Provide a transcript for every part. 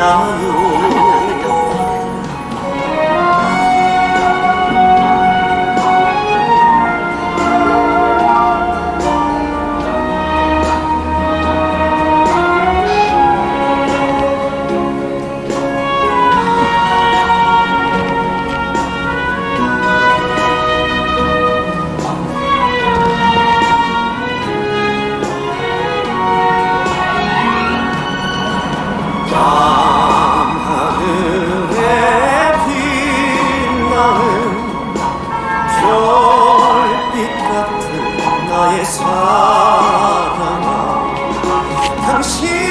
눈물이 나요 당신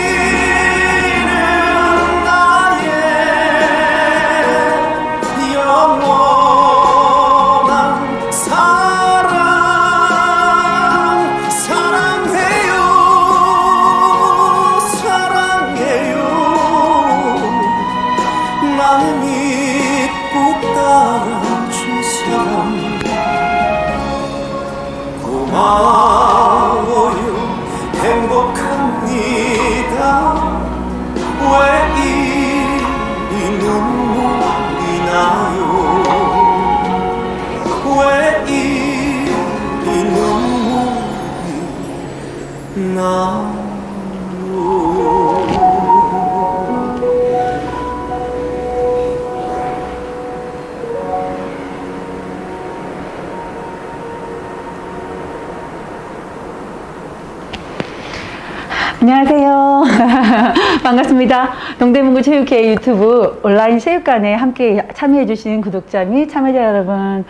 안녕하세요. 반갑습니다. 동대문구 체육회 유튜브 온라인 체육관에 함께 참여해주신 구독자 및 참여자 여러분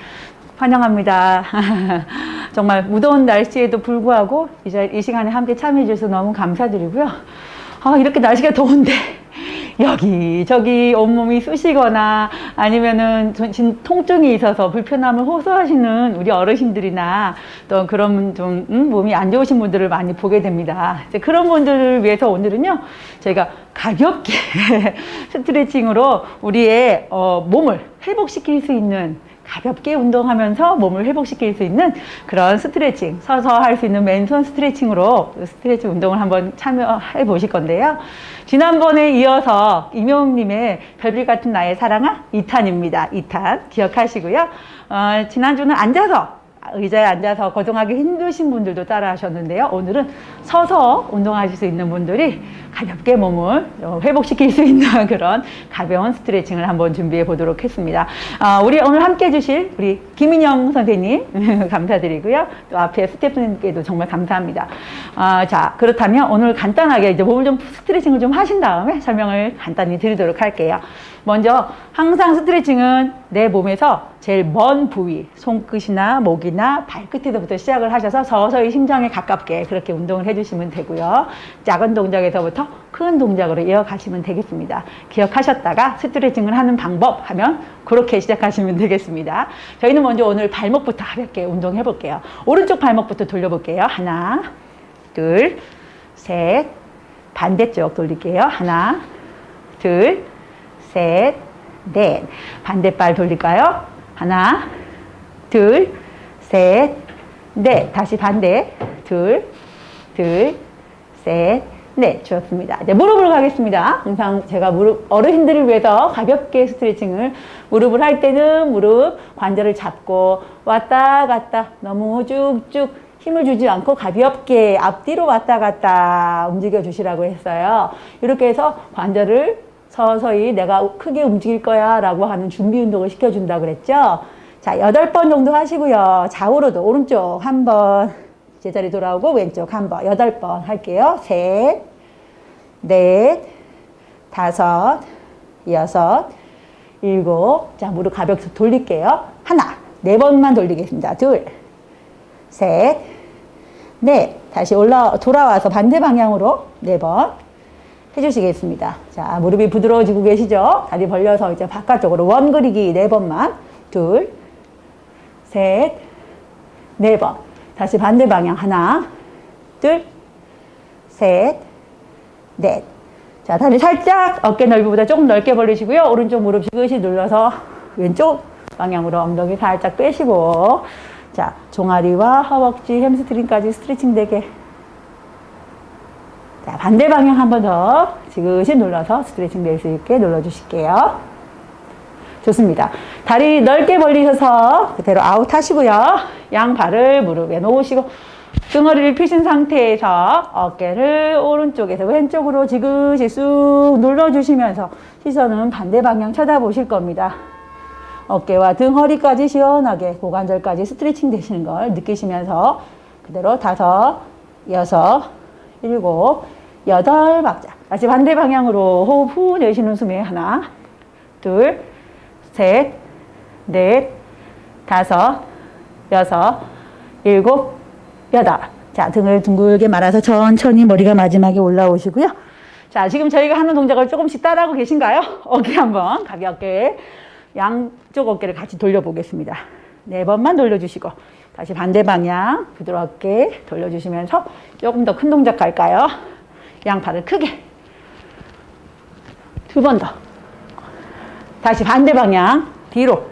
환영합니다. 정말 무더운 날씨에도 불구하고 이제 이 시간에 함께 참여해 주셔서 너무 감사드리고요. 아, 이렇게 날씨가 더운데 여기 저기 온몸이 쑤시거나 아니면은 좀 진- 통증이 있어서 불편함을 호소하시는 우리 어르신들이나 또 그런 좀 음, 몸이 안 좋으신 분들을 많이 보게 됩니다. 이제 그런 분들을 위해서 오늘은요 저희가 가볍게 스트레칭으로 우리의 어, 몸을 회복시킬 수 있는 가볍게 운동하면서 몸을 회복시킬 수 있는 그런 스트레칭, 서서 할 수 있는 맨손 스트레칭으로 스트레칭 운동을 한번 참여해 보실 건데요. 지난번에 이어서 임영웅님의 별빛 같은 나의 사랑아 2탄입니다. 2탄 기억하시고요. 어, 지난주는 앉아서 의자에 앉아서 거동하기 힘드신 분들도 따라 하셨는데요. 오늘은 서서 운동하실 수 있는 분들이 가볍게 몸을 어, 회복시킬 수 있는 그런 가벼운 스트레칭을 한번 준비해 보도록 했습니다. 아, 우리 오늘 함께 해주실 우리 김인영 선생님 감사드리고요. 또 앞에 스태프님께도 정말 감사합니다. 아, 자, 그렇다면 오늘 간단하게 이제 몸을 좀 스트레칭을 좀 하신 다음에 설명을 간단히 드리도록 할게요. 먼저 항상 스트레칭은 내 몸에서 제일 먼 부위, 손끝이나 목이나 발끝에서부터 시작을 하셔서 서서히 심장에 가깝게 그렇게 운동을 해주시면 되고요. 작은 동작에서부터 큰 동작으로 이어가시면 되겠습니다. 기억하셨다가 스트레칭을 하는 방법 하면 그렇게 시작하시면 되겠습니다. 저희는 먼저 오늘 발목부터 가볍게 운동해 볼게요. 오른쪽 발목부터 돌려볼게요. 하나, 둘, 셋, 반대쪽 돌릴게요. 하나, 둘, 셋, 넷. 반대발 돌릴까요? 하나, 둘, 셋, 넷. 다시 반대. 둘, 둘, 셋, 네, 좋습니다. 이제 무릎으로 가겠습니다. 항상 제가 무릎, 어르신들을 위해서 가볍게 스트레칭을, 무릎을 할 때는 무릎 관절을 잡고 왔다 갔다 너무 쭉쭉 힘을 주지 않고 가볍게 앞뒤로 왔다 갔다 움직여 주시라고 했어요. 이렇게 해서 관절을 서서히 내가 크게 움직일 거야 라고 하는 준비 운동을 시켜준다고 그랬죠. 자, 여덟 번 정도 하시고요. 좌우로도 오른쪽 한 번, 제자리 돌아오고 왼쪽 한 번, 여덟 번 할게요. 셋, 넷, 다섯, 여섯, 일곱. 자, 무릎 가볍게 돌릴게요. 하나, 네 번만 돌리겠습니다. 둘, 셋, 넷. 다시 올라, 돌아와서 반대 방향으로 네 번. 해주시겠습니다. 자, 무릎이 부드러워지고 계시죠? 다리 벌려서 이제 바깥쪽으로 원 그리기 네 번만. 둘, 셋, 네 번. 다시 반대 방향. 하나, 둘, 셋, 넷. 자, 다리 살짝 어깨 넓이보다 조금 넓게 벌리시고요. 오른쪽 무릎 지그시 눌러서 왼쪽 방향으로 엉덩이 살짝 빼시고. 자, 종아리와 허벅지, 햄스트링까지 스트레칭 되게. 자, 반대 방향 한 번 더 지그시 눌러서 스트레칭 될 수 있게 눌러주실게요. 좋습니다. 다리 넓게 벌리셔서 그대로 아웃 하시고요. 양 발을 무릎에 놓으시고 등허리를 펴신 상태에서 어깨를 오른쪽에서 왼쪽으로 지그시 쑥 눌러주시면서 시선은 반대 방향 쳐다보실 겁니다. 어깨와 등 허리까지 시원하게 고관절까지 스트레칭 되시는 걸 느끼시면서 그대로 다섯, 여섯, 일곱, 여덟 박자. 다시 반대 방향으로 호흡 후 내쉬는 숨에 하나, 둘, 셋, 넷, 다섯, 여섯, 일곱, 여덟. 자, 등을 둥글게 말아서 천천히 머리가 마지막에 올라오시고요. 자, 지금 저희가 하는 동작을 조금씩 따라하고 계신가요? 어깨 한번 가볍게 양쪽 어깨를 같이 돌려보겠습니다. 네 번만 돌려주시고 다시 반대 방향 부드럽게 돌려주시면서 조금 더 큰 동작 갈까요? 양팔을 크게 두 번 더. 다시 반대 방향 뒤로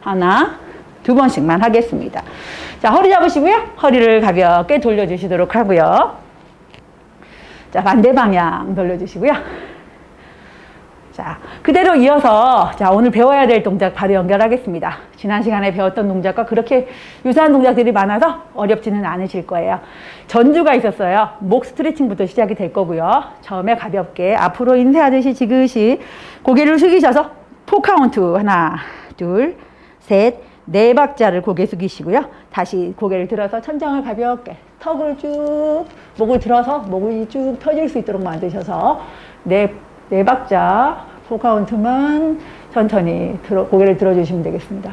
하나 두 번씩만 하겠습니다. 자 허리 잡으시고요. 허리를 가볍게 돌려주시도록 하고요. 자 반대 방향 돌려주시고요. 자 그대로 이어서 자 오늘 배워야 될 동작 바로 연결하겠습니다. 지난 시간에 배웠던 동작과 그렇게 유사한 동작들이 많아서 어렵지는 않으실 거예요. 전주가 있었어요. 목 스트레칭부터 시작이 될 거고요. 처음에 가볍게 앞으로 인쇄하듯이 지그시 고개를 숙이셔서 포 카운트 하나 둘 셋, 네 박자를 고개 숙이시고요. 다시 고개를 들어서 천장을 가볍게 턱을 쭉 목을 들어서 목이 쭉 펴질 수 있도록 만드셔서 네, 네 박자 포 카운트만 천천히 들어, 고개를 들어주시면 되겠습니다.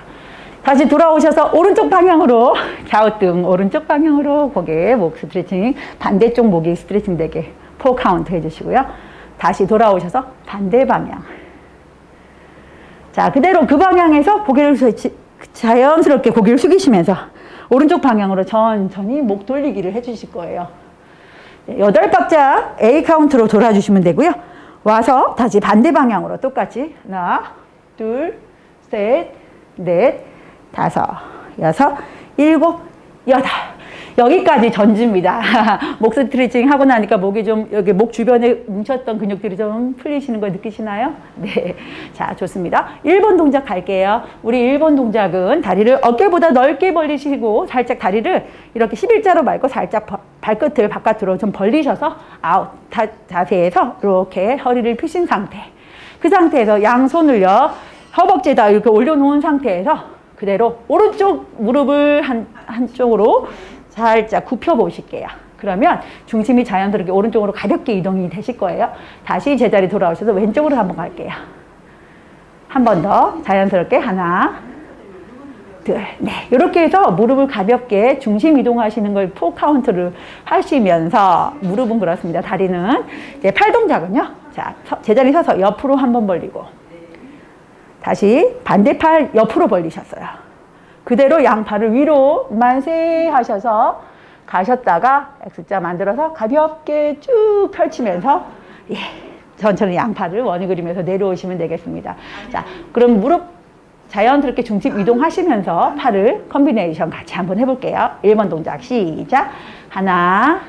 다시 돌아오셔서 오른쪽 방향으로 좌우등 오른쪽 방향으로 고개 목 스트레칭 반대쪽 목이 스트레칭 되게 포 카운트 해주시고요. 다시 돌아오셔서 반대 방향 자, 그대로 그 방향에서 고개를 수- 자연스럽게 고개를 숙이시면서 오른쪽 방향으로 천천히 목 돌리기를 해주실 거예요. 네, 여덟 박자 A 카운트로 돌아주시면 되고요. 와서 다시 반대 방향으로 똑같이 하나, 둘, 셋, 넷, 다섯, 여섯, 일곱, 여덟. 여기까지 전주입니다. 목 스트레칭 하고 나니까 목이 좀 여기 목 주변에 뭉쳤던 근육들이 좀 풀리시는 거 느끼시나요? 네. 자, 좋습니다. 1번 동작 갈게요. 우리 1번 동작은 다리를 어깨보다 넓게 벌리시고 살짝 다리를 이렇게 11자로 말고 살짝 버- 발끝을 바깥으로 좀 벌리셔서 아웃 다- 자세에서 이렇게 허리를 펴신 상태. 그 상태에서 양손을요. 허벅지에다 이렇게 올려놓은 상태에서 그대로 오른쪽 무릎을 한, 한쪽으로 살짝 굽혀 보실게요. 그러면 중심이 자연스럽게 오른쪽으로 가볍게 이동이 되실 거예요. 다시 제자리 돌아오셔서 왼쪽으로 한번 갈게요. 한 번 더 자연스럽게 하나, 둘, 네. 이렇게 해서 무릎을 가볍게 중심 이동하시는 걸 포 카운트를 하시면서 무릎은 그렇습니다. 다리는 이제 팔 동작은요. 자, 서- 제자리 서서 옆으로 한 번 벌리고 다시 반대 팔 옆으로 벌리셨어요. 그대로 양팔을 위로 만세 하셔서 가셨다가 X자 만들어서 가볍게 쭉 펼치면서 예, 천천히 양팔을 원을 그리면서 내려오시면 되겠습니다. 자, 그럼 무릎 자연스럽게 중심 이동하시면서 팔을 컨비네이션 같이 한번 해볼게요. 1번 동작 시작. 하나,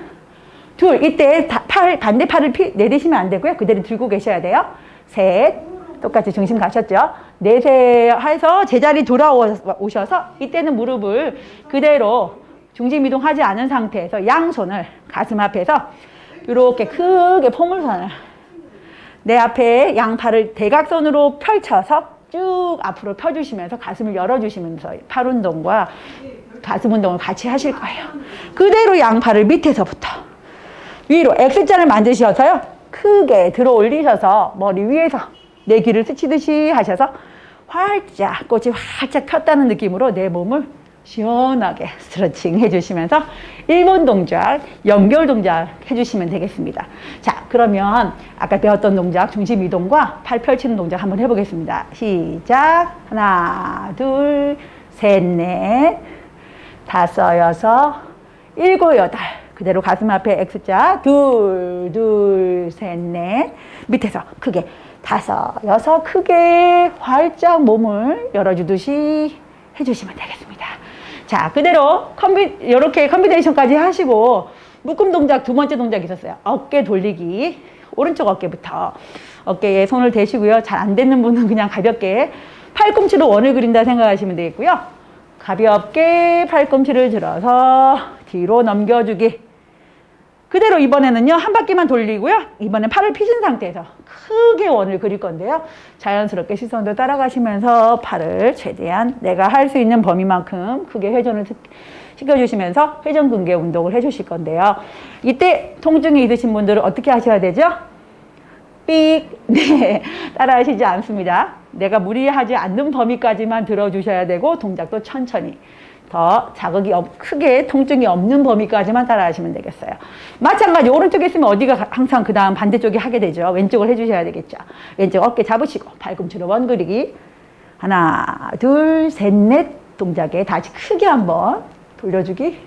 둘, 이때 다- 팔, 반대 팔을 피, 내리시면 안 되고요. 그대로 들고 계셔야 돼요. 셋, 똑같이 중심 가셨죠? 넷에 해서 제자리 돌아오셔서 이때는 무릎을 그대로 중심 이동하지 않은 상태에서 양손을 가슴 앞에서 이렇게 크게 포물선을 내 앞에 양팔을 대각선으로 펼쳐서 쭉 앞으로 펴주시면서 가슴을 열어주시면서 팔 운동과 가슴 운동을 같이 하실 거예요. 그대로 양팔을 밑에서부터 위로 X자를 만드셔서요. 크게 들어 올리셔서 머리 위에서 내 귀를 스치듯이 하셔서 활짝 꽃이 활짝 폈다는 느낌으로 내 몸을 시원하게 스트레칭 해주시면서 1번 동작, 연결 동작 해주시면 되겠습니다. 자, 그러면 아까 배웠던 동작, 중심 이동과 팔 펼치는 동작 한번 해보겠습니다. 시작. 하나, 둘, 셋, 넷, 다섯, 여섯, 일곱, 여덟. 그대로 가슴 앞에 X자. 둘, 둘, 셋, 넷. 밑에서 크게. 다섯, 여섯. 크게 활짝 몸을 열어주듯이 해주시면 되겠습니다. 자, 그대로 컴비, 이렇게 컴비네이션까지 하시고, 묶음 동작 두 번째 동작 있었어요. 어깨 돌리기. 오른쪽 어깨부터. 어깨에 손을 대시고요. 잘 안 되는 분은 그냥 가볍게 팔꿈치로 원을 그린다 생각하시면 되겠고요. 가볍게 팔꿈치를 들어서 뒤로 넘겨주기. 그대로 이번에는요, 한 바퀴만 돌리고요. 이번엔 팔을 피신 상태에서 크게 원을 그릴 건데요. 자연스럽게 시선도 따라가시면서 팔을 최대한 내가 할 수 있는 범위만큼 크게 회전을 시- 시켜주시면서 회전 근개 운동을 해주실 건데요. 이때 통증이 있으신 분들은 어떻게 하셔야 되죠? 삑! 네. 따라 하시지 않습니다. 내가 무리하지 않는 범위까지만 들어주셔야 되고, 동작도 천천히. 더 자극이 없, 크게 통증이 없는 범위까지만 따라 하시면 되겠어요. 마찬가지, 오른쪽에 있으면 어디가 가- 항상 그 다음 반대쪽에 하게 되죠. 왼쪽을 해주셔야 되겠죠. 왼쪽 어깨 잡으시고, 팔꿈치로 원 그리기. 하나, 둘, 셋, 넷 동작에 다시 크게 한번 돌려주기.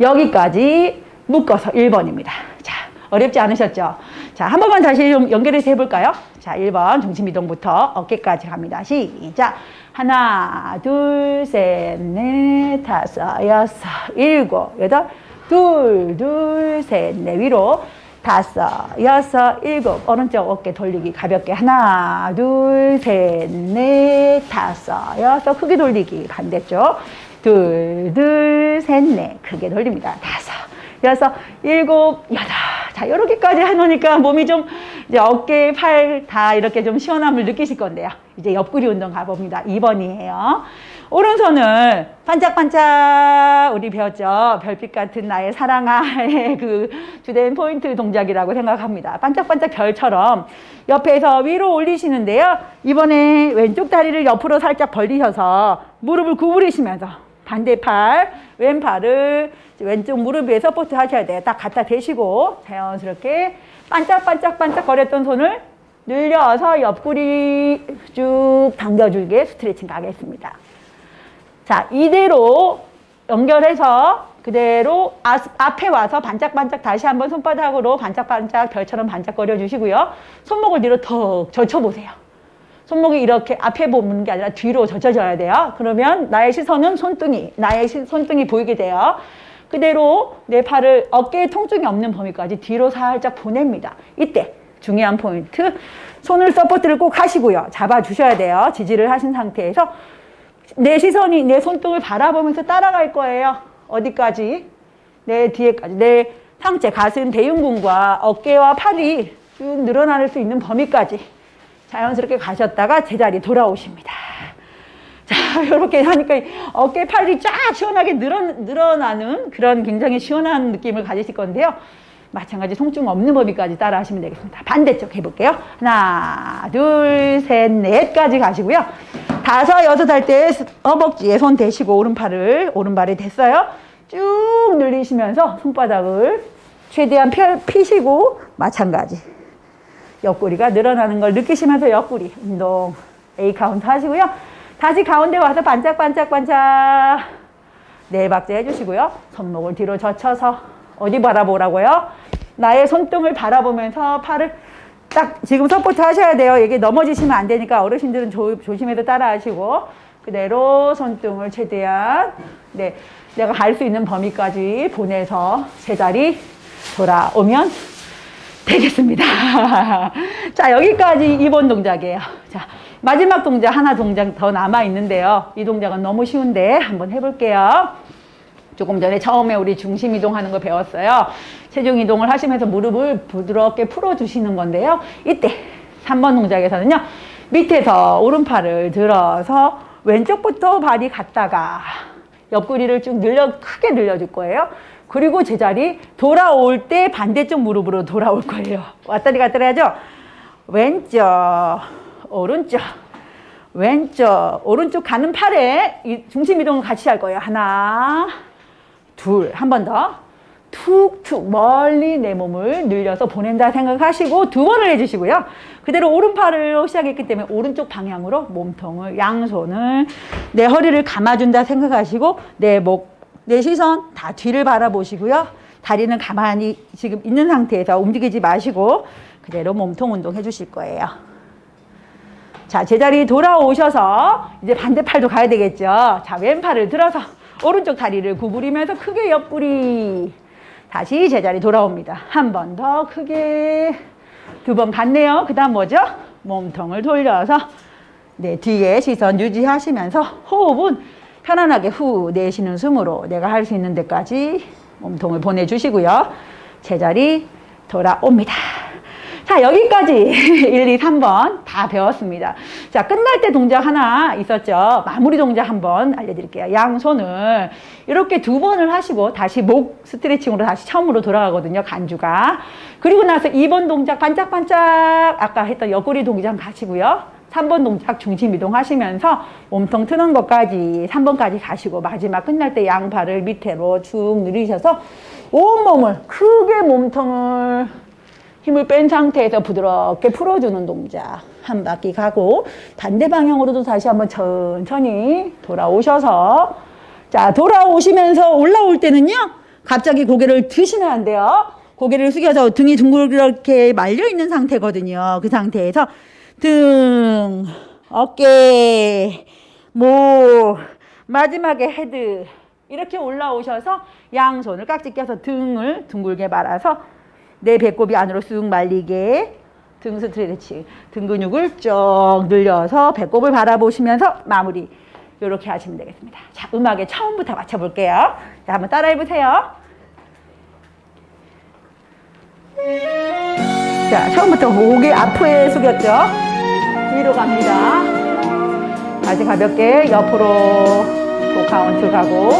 여기까지 묶어서 1번입니다. 자, 어렵지 않으셨죠? 자, 한 번만 다시 좀 연결해서 해볼까요? 자, 1번 중심 이동부터 어깨까지 갑니다. 시작. 하나, 둘, 셋, 넷, 다섯, 여섯, 일곱, 여덟, 둘, 둘, 셋, 넷, 위로. 다섯, 여섯, 일곱, 오른쪽 어깨 돌리기 가볍게. 하나, 둘, 셋, 넷, 다섯, 여섯, 크게 돌리기. 반대쪽. 둘, 둘, 셋, 넷. 크게 돌립니다. 다섯, 여섯, 일곱, 여덟. 자, 요렇게까지 해놓으니까 몸이 좀 이제 어깨, 팔 다 이렇게 좀 시원함을 느끼실 건데요. 이제 옆구리 운동 가봅니다. 2번이에요. 오른손을 반짝반짝 우리 배웠죠. 별빛 같은 나의 사랑아의 그 주된 포인트 동작이라고 생각합니다. 반짝반짝 별처럼 옆에서 위로 올리시는데요. 이번에 왼쪽 다리를 옆으로 살짝 벌리셔서 무릎을 구부리시면서 반대 팔, 왼팔을 왼쪽 무릎 위에 서포트 하셔야 돼요. 딱 갖다 대시고 자연스럽게 반짝반짝반짝 거렸던 손을 늘려서 옆구리 쭉 당겨주게 스트레칭 가겠습니다. 자, 이대로 연결해서 그대로 아, 앞에 와서 반짝반짝 다시 한번 손바닥으로 반짝반짝 별처럼 반짝거려 주시고요. 손목을 뒤로 턱 젖혀보세요. 손목이 이렇게 앞에 보는 게 아니라 뒤로 젖혀져야 돼요. 그러면 나의 시선은 손등이, 나의 시- 손등이 보이게 돼요. 그대로 내 팔을 어깨에 통증이 없는 범위까지 뒤로 살짝 보냅니다. 이때 중요한 포인트. 손을 서포트를 꼭 하시고요. 잡아주셔야 돼요. 지지를 하신 상태에서 내 시선이 내 손등을 바라보면서 따라갈 거예요. 어디까지? 내 뒤에까지. 내 상체, 가슴, 대흉근과 어깨와 팔이 쭉 늘어날 수 있는 범위까지 자연스럽게 가셨다가 제자리 돌아오십니다. 자, 이렇게 하니까 어깨, 팔이 쫙 시원하게 늘어, 늘어나는 그런 굉장히 시원한 느낌을 가지실 건데요. 마찬가지 통증 없는 범위까지 따라 하시면 되겠습니다. 반대쪽 해볼게요. 하나, 둘, 셋, 넷까지 가시고요. 다섯, 여섯 할 때 허벅지에 손 대시고 오른팔을, 오른발에 댔어요. 쭉 늘리시면서 손바닥을 최대한 펴, 피시고 마찬가지. 옆구리가 늘어나는 걸 느끼시면서 옆구리 운동 A 카운트 하시고요. 다시 가운데 와서 반짝반짝반짝 네 박자 해주시고요. 손목을 뒤로 젖혀서 어디 바라보라고요? 나의 손등을 바라보면서 팔을 딱 지금 서포트 하셔야 돼요. 이게 넘어지시면 안 되니까 어르신들은 조, 조심해서 따라 하시고 그대로 손등을 최대한 네 내가 갈 수 있는 범위까지 보내서 제자리 돌아오면 되겠습니다. 자, 여기까지 2번 동작이에요. 자, 마지막 동작 하나 동작 더 남아 있는데요. 이 동작은 너무 쉬운데 한번 해볼게요. 조금 전에 처음에 우리 중심 이동하는 거 배웠어요. 체중 이동을 하시면서 무릎을 부드럽게 풀어주시는 건데요. 이때 3번 동작에서는요. 밑에서 오른팔을 들어서 왼쪽부터 발이 갔다가 옆구리를 쭉 늘려 크게 늘려줄 거예요. 그리고 제자리 돌아올 때 반대쪽 무릎으로 돌아올 거예요. 왔다리 갔다리 하죠. 왼쪽, 오른쪽, 왼쪽, 오른쪽 가는 팔에 이 중심 이동을 같이 할 거예요. 하나, 둘, 한 번 더. 툭툭 멀리 내 몸을 늘려서 보낸다 생각하시고 두 번을 해주시고요. 그대로 오른팔로 시작했기 때문에 오른쪽 방향으로 몸통을 양손을 내 허리를 감아준다 생각하시고 내 목, 내 시선 다 뒤를 바라보시고요. 다리는 가만히 지금 있는 상태에서 움직이지 마시고 그대로 몸통 운동 해주실 거예요. 자, 제자리 돌아오셔서 이제 반대팔도 가야 되겠죠. 자, 왼팔을 들어서 오른쪽 다리를 구부리면서 크게 옆구리. 다시 제자리 돌아옵니다. 한 번 더 크게. 두 번 갔네요. 그 다음 뭐죠? 몸통을 돌려서 네, 뒤에 시선 유지하시면서 호흡은 편안하게 후 내쉬는 숨으로 내가 할 수 있는 데까지 몸통을 보내주시고요. 제자리 돌아옵니다. 자, 여기까지 1, 2, 3번 다 배웠습니다. 자, 끝날 때 동작 하나 있었죠. 마무리 동작 한번 알려드릴게요. 양손을 이렇게 두 번을 하시고 다시 목 스트레칭으로 다시 처음으로 돌아가거든요. 간주가. 그리고 나서 2번 동작 반짝반짝 아까 했던 옆구리 동작 가시고요. 3번 동작 중심 이동하시면서 몸통 트는 것까지 3번까지 가시고 마지막 끝날 때 양팔을 밑으로 쭉 늘리셔서 온몸을 크게 몸통을 힘을 뺀 상태에서 부드럽게 풀어주는 동작 한 바퀴 가고 반대 방향으로도 다시 한번 천천히 돌아오셔서 자 돌아오시면서 올라올 때는요 갑자기 고개를 드시면 안 돼요. 고개를 숙여서 등이 둥그렇게 말려 있는 상태거든요. 그 상태에서 등 어깨 목 마지막에 헤드 이렇게 올라오셔서 양손을 깍지 껴서 등을 둥글게 말아서 내 배꼽이 안으로 쑥 말리게 등 스트레치, 등 근육을 쭉 늘려서 배꼽을 바라보시면서 마무리 이렇게 하시면 되겠습니다. 자, 음악에 처음부터 맞춰볼게요. 자, 한번 따라해 보세요. 자, 처음부터 목이 앞에 숙였죠? 뒤로 갑니다. 다시 가볍게 옆으로 또 카운트 가고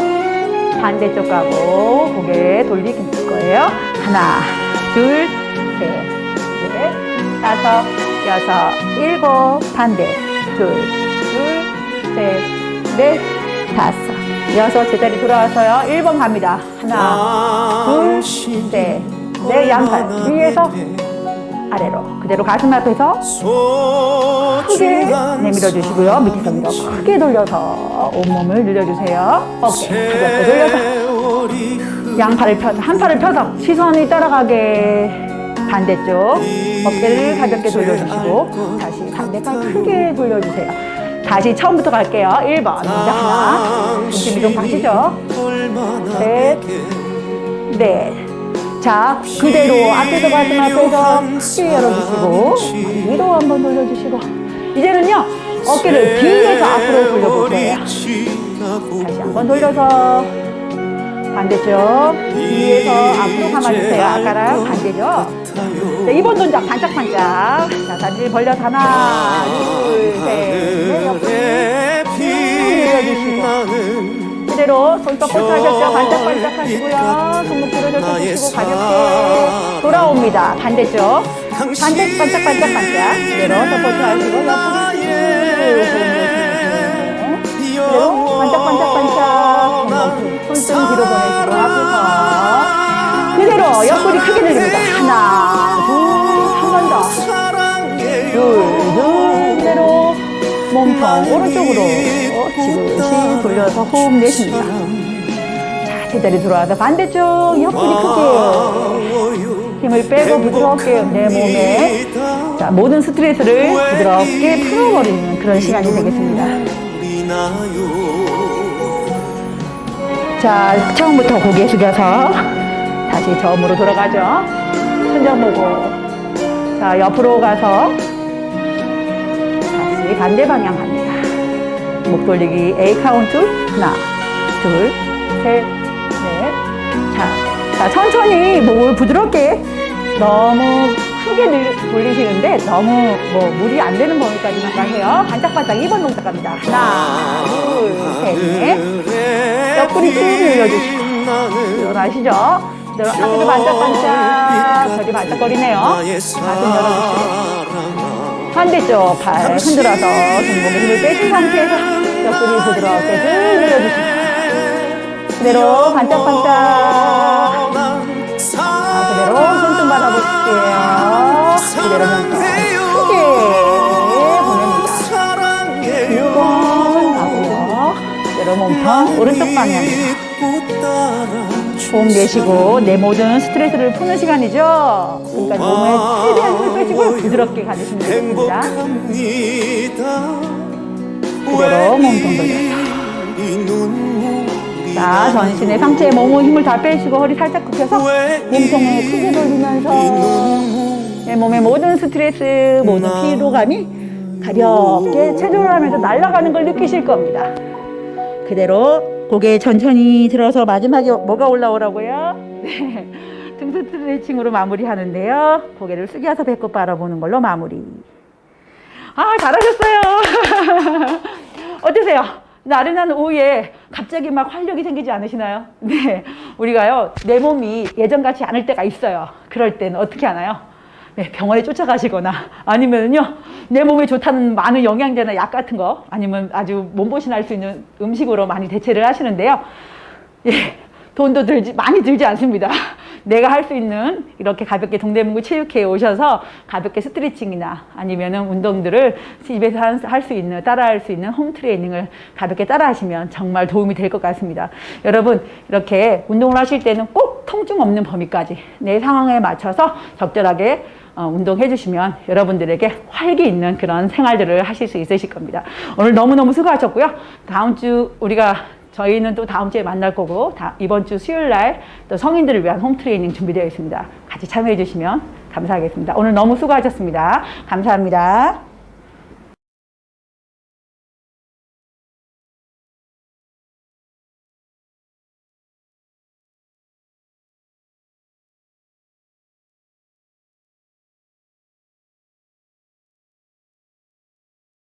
반대쪽 가고 고개 돌리기 할 거예요. 하나, 둘, 셋, 넷, 다섯, 여섯, 일곱, 반대. 둘, 둘, 셋, 넷, 다섯, 여섯, 제자리 돌아와서요. 1번 갑니다. 하나, 둘, 셋, 넷, 양팔. 위에서 아래로. 그대로 가슴 앞에서 크게 내밀어 주시고요. 밑에서 밀어 크게 돌려서 온몸을 늘려주세요. 어깨 가볍게 돌려서 양팔을 펴서 한 팔을 펴서 시선이 따라가게 반대쪽 어깨를 가볍게 돌려주시고 다시 반대팔 크게 돌려주세요. 다시 처음부터 갈게요. 1번 먼저 하나 중심 이동 가시죠. 셋, 넷. 자, 그대로 앞에서 가슴 앞에서 크게 열어주시고 위로 한번 돌려주시고 이제는요 어깨를 뒤에서 앞으로 돌려볼 거예요. 다시 한번 돌려서 반대쪽 뒤에서 앞으로 감아주세요. 아까랑 반대죠. 자, 이번 동작 반짝반짝. 자, 다리를 벌려서 하나, 둘, 셋, 넷, 옆으로 그대로 손톱 뻗하셨죠? 반짝반짝 하시고요. 손목 들어줘서 주시고 가볍게 돌아옵니다. 반대쪽. 반대 반짝반짝 반짝. 그대로 서포트 하시고 옆으로 그대로 반짝반짝반짝. 손등 뒤로 보내시고 앞에서. 그대로 옆구리 크게 늘립니다. 하나, 둘, 한 번 더. 둘, 둘, 그대로 몸통 오른쪽으로 지그시 돌려서 호흡 내쉽니다. 자, 제자리 돌아와서 반대쪽 옆구리 크게 힘을 빼고 부드럽게 내 몸에 자, 모든 스트레스를 부드럽게 풀어버리는 그런 시간이 되겠습니다. 자, 처음부터 고개 숙여서 다시 저음으로 돌아가죠. 천장 보고. 자, 옆으로 가서 다시 반대 방향 갑니다. 목 돌리기 A 카운트. 하나, 둘, 셋, 넷. 자, 자 천천히 목을 부드럽게 너무 크게 늘- 돌리시는데 너무 뭐 무리 안 되는 범위까지만 가세요. 반짝반짝 2번 동작 갑니다. 하나, 둘, 셋, 넷. 옆구리 쭉 늘려주시고. 일어나시죠? 늘 앞에도 반짝반짝 저리 반짝거리네요. 가슴 열어주시고. 반대쪽 팔 흔들어서 손목에 힘을 빼신 상태에서 옆구리 부드럽게 쭉 늘려주시고. 그대로 반짝반짝. 자, 그대로 그대로 몸통 크게 보냅니다. 6번 가고요. 몸통 오른쪽 방향. 호흡 내쉬고 내 모든 스트레스를 푸는 시간이죠. 그러니까 몸에 최대한 힘을 빼시고 부드럽게 가주시면 되겠습니다. 그대로 몸통 돌려서. 자, 전신의 상체에 몸의 힘을 다 빼시고 허리 살짝 굽혀서 몸통을 크게 돌리면서 내 몸의 모든 스트레스, 모든 피로감이 가볍게 체조를 하면서 날아가는 걸 느끼실 겁니다. 그대로 고개 천천히 들어서 마지막에 뭐가 올라오라고요? 네. 등 스트레칭으로 마무리하는데요. 고개를 숙여서 배꼽 바라보는 걸로 마무리. 아, 잘하셨어요. 어떠세요? 나른한 오후에 갑자기 막 활력이 생기지 않으시나요? 네. 우리가요, 내 몸이 예전 같지 않을 때가 있어요. 그럴 때는 어떻게 하나요? 네, 병원에 쫓아가시거나 아니면요, 내 몸에 좋다는 많은 영양제나 약 같은 거 아니면 아주 몸보신할 수 있는 음식으로 많이 대체를 하시는데요. 예, 돈도 들지, 많이 들지 않습니다. 내가 할 수 있는 이렇게 가볍게 동대문구 체육회에 오셔서 가볍게 스트레칭이나 아니면은 운동들을 집에서 할 수 있는, 따라 할 수 있는 홈 트레이닝을 가볍게 따라 하시면 정말 도움이 될 것 같습니다. 여러분, 이렇게 운동을 하실 때는 꼭 통증 없는 범위까지 내 상황에 맞춰서 적절하게 어, 운동해 주시면 여러분들에게 활기 있는 그런 생활들을 하실 수 있으실 겁니다. 오늘 너무너무 수고하셨고요. 다음 주 우리가 저희는 또 다음 주에 만날 거고 다, 이번 주 수요일 날 또 성인들을 위한 홈 트레이닝 준비되어 있습니다. 같이 참여해 주시면 감사하겠습니다. 오늘 너무 수고하셨습니다. 감사합니다.